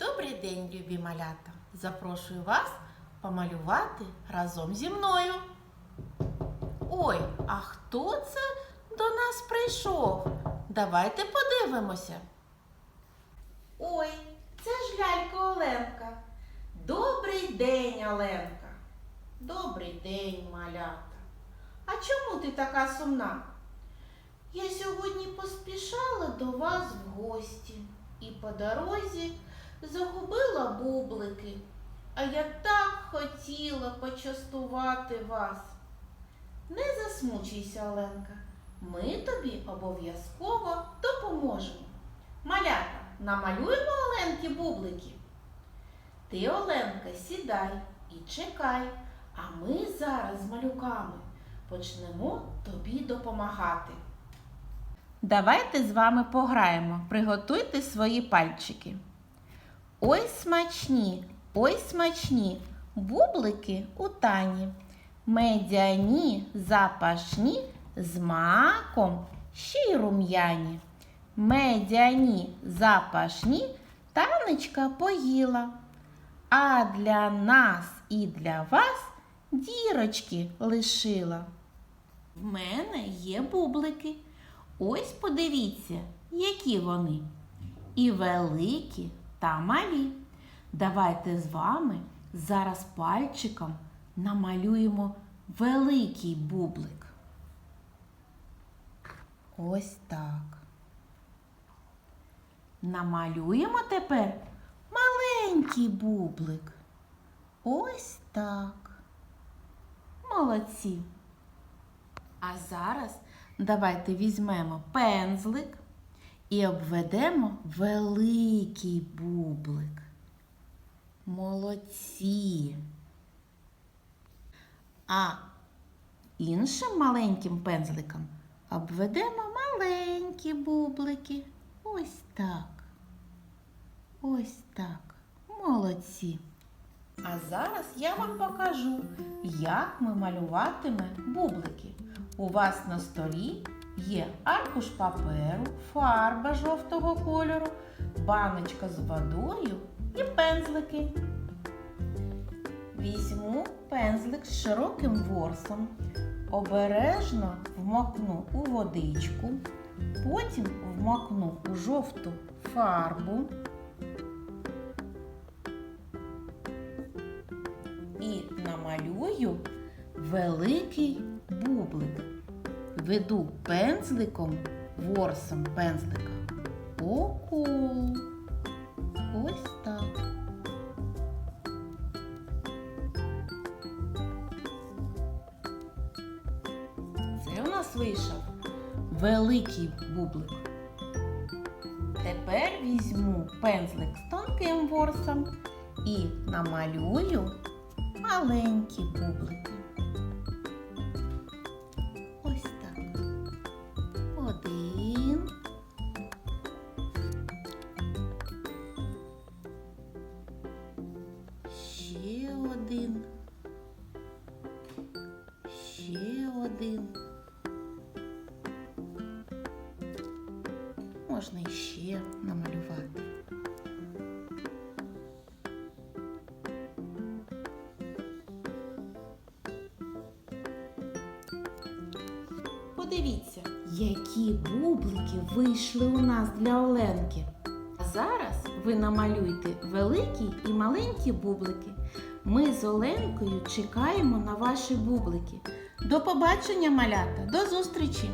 Добрий день, любі малята! Запрошую вас помалювати разом зі мною. Ой, а хто це до нас прийшов? Давайте подивимося. Ой, це ж лялька Оленка. Добрий день, Оленка. Добрий день, малята. А чому ти така сумна? Я сьогодні поспішала до вас в гості і по дорозі загубила бублики, а я так хотіла почастувати вас. Не засмучуйся, Оленка, ми тобі обов'язково допоможемо. Малята, намалюємо Оленки бублики. Ти, Оленка, сідай і чекай, а ми зараз з малюками почнемо тобі допомагати. Давайте з вами пограємо. Приготуйте свої пальчики. Ой смачні, ой смачні, бублики у тані. Медяні, запашні, з маком ще й рум'яні. Медяні, запашні, танечка поїла. А для нас і для вас дірочки лишила. В мене є бублики. Ось подивіться, які вони. І великі та малі. Давайте з вами зараз пальчиком намалюємо великий бублик. Ось так. Намалюємо тепер маленький бублик. Ось так. Молодці. А зараз давайте візьмемо пензлик і обведемо великий бублик. Молодці. А іншим маленьким пензликом обведемо маленькі бублики. Ось так. Ось так. Молодці. А зараз я вам покажу, як ми малюватиме бублики. У вас на столі є аркуш паперу, фарба жовтого кольору, баночка з водою і пензлики. Візьму пензлик з широким ворсом, обережно вмокну у водичку, потім вмокну у жовту фарбу. і намалюю великий. Веду пензликом, ворсом пензлика по колу. Ось так. Це у нас вийшов великий бублик. Тепер візьму пензлик з тонким ворсом і намалюю маленькі бублики. Один. Ще один. Можна іще намалювати. Подивіться, які бублики вийшли у нас для Оленки. Зараз ви намалюйте великі і маленькі бублики. Ми з Оленкою чекаємо на ваші бублики. До побачення, малята, до зустрічі!